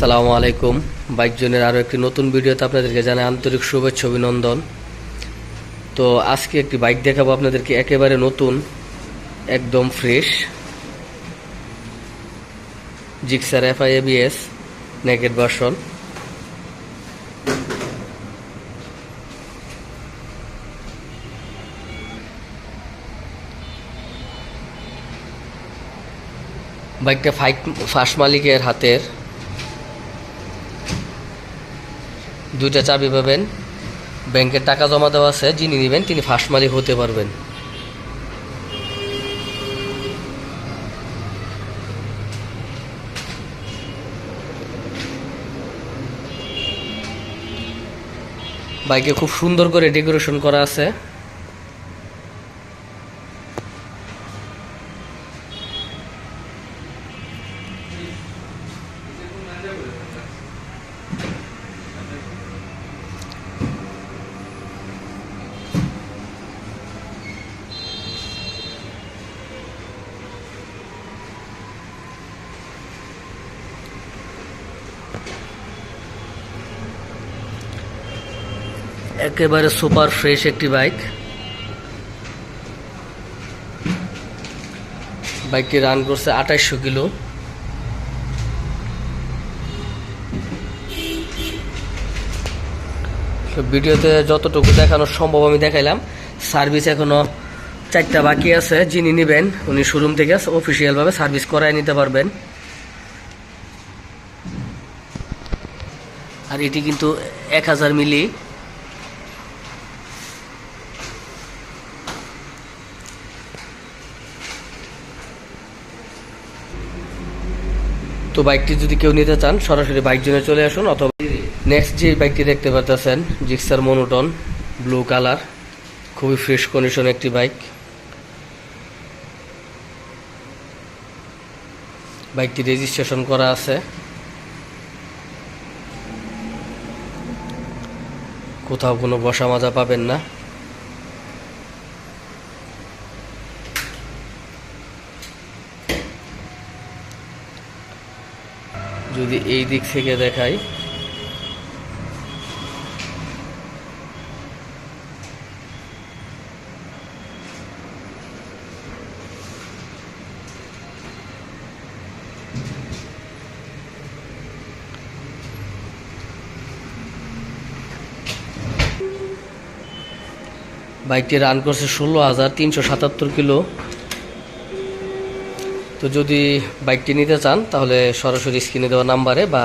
সালামু আলাইকুম। বাইক জনের আরও একটি নতুন ভিডিওতে আপনাদেরকে জানাই আন্তরিক শুভেচ্ছা, অভিনন্দন। তো আজকে একটি বাইক দেখাবো আপনাদেরকে, একেবারে নতুন, একদম fresh. Gixxer F I ABS naked version বাইকটা ফাইট ফার্স্ট মালিকের হাতের দুইটা চাবি পাবেন। ব্যাংকের টাকা জমা দেওয়া আছে, যিনি নেবেন তিনি ফার্স্ট মালিক হতে পারবেন। বাইকে খুব সুন্দর করে ডেকোরেশন করা আছে। একেবারে সুপার ফ্রেশ একটি বাইক। বাইকটি রান করছে আঠাইশশো কিলো। তো ভিডিওতে যতটুকু দেখানো সম্ভব আমি দেখাইলাম। সার্ভিস এখনও চারটা বাকি আছে, যিনি নেবেন, উনি শোরুম থেকে অফিসিয়ালভাবে সার্ভিস করায় নিতে পারবেন। আর এটি কিন্তু এক হাজার মিলি। তো বাইকটি যদি কেউ নিতে চান, সরাসরি বাইক জন্য চলে আসুন অথবা নেক্সট যে বাইকটি দেখতে পাচ্ছেন জিক্সার মনোটন ব্লু কালার খুবই ফ্রেশ কন্ডিশন একটি বাইক। বাইকটি রেজিস্ট্রেশন করা আছে। কোথাও কোনো বসা মাজা পাবেন না। যদি এই দিক থেকে দেখাই। বাইকটি রান করছে ষোলো হাজার তিনশো সাতাত্তর কিলো। তো যদি বাইকটি নিতে চান, তাহলে সরাসরি স্ক্রিনে দেওয়া নাম্বারে বা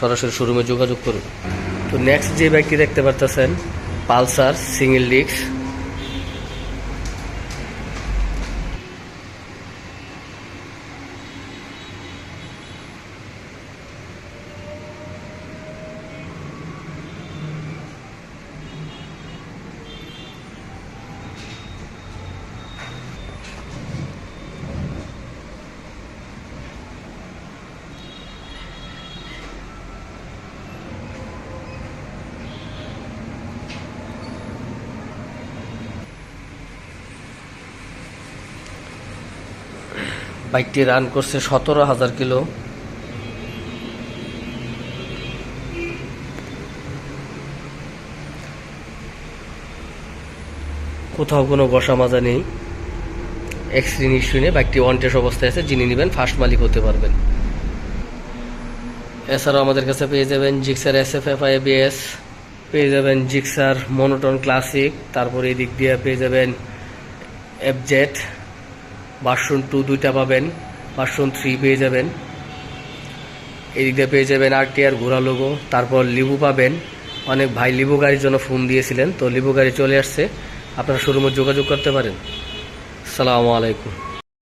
সরাসরি শোরুমে যোগাযোগ করুন। তো নেক্সট যে বাইকটি দেখতে পারতেছেন, পালসার সিঙ্গেল ডিস্ক। বাইকটি রান করছে সতেরো হাজার কিলো। কোথাও কোনো বসা মাজা নেই। এক্সিডেন্ট ইস্যু নেই, বাইকটি ওয়ান্টেস অবস্থায় আছে, যিনি নেবেন ফার্স্ট মালিক হতে পারবেন। এছাড়াও আমাদের কাছে পেয়ে যাবেন Gixxer S F F IBS পেয়ে যাবেন জিক্সার মনোটন ক্লাসিক, তারপরে এই দিক দিয়ে পেয়ে যাবেন এফজেড ভার্সন টু দুইটা পাবেন ভার্সন থ্রি পেয়ে যাবেন। এদিকে পেয়ে যাবেন আর টিয়ার ঘোরা লোগো তারপর লিবু পাবেন। অনেক ভাই লিবু গাড়ির জন্য ফোন দিয়েছিলেন, তো লিবু গাড়ি চলে আসছে। আপনারা শোরুমে যোগাযোগ করতে পারেন। সালামু আলাইকুম।